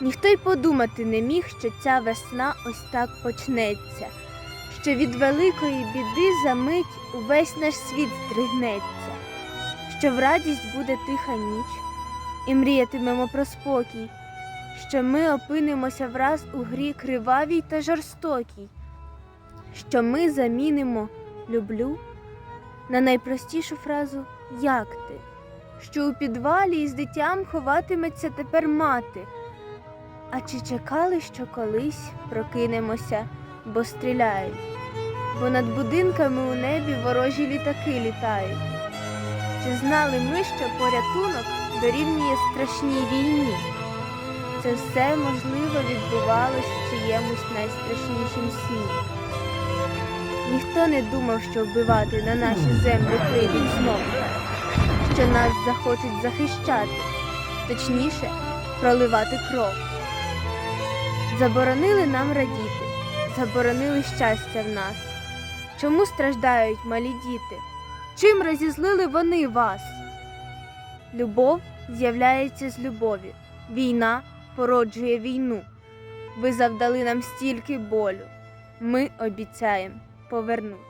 Ніхто й подумати не міг, що ця весна ось так почнеться, що від великої біди за мить увесь наш світ здригнеться, що в радість буде тиха ніч, і мріятимемо про спокій, що ми опинимося враз у грі кривавій та жорстокій, що ми замінимо люблю на найпростішу фразу Як ти? Що у підвалі із дитям ховатиметься тепер мати. А чи чекали, що колись прокинемося, бо стріляють? Бо над будинками у небі ворожі літаки літають. Чи знали ми, що порятунок дорівнює страшній війні? Це все можливо відбувалось в чиємусь найстрашнішім сні. Ніхто не думав, що вбивати на наші землі прийдуть знову, що нас захочуть захищати, точніше, проливати кров. Заборонили нам радіти, заборонили щастя в нас. Чому страждають малі діти? Чим розізлили вони вас? Любов з'являється з любові, війна породжує війну. Ви завдали нам стільки болю. Ми обіцяємо повернути.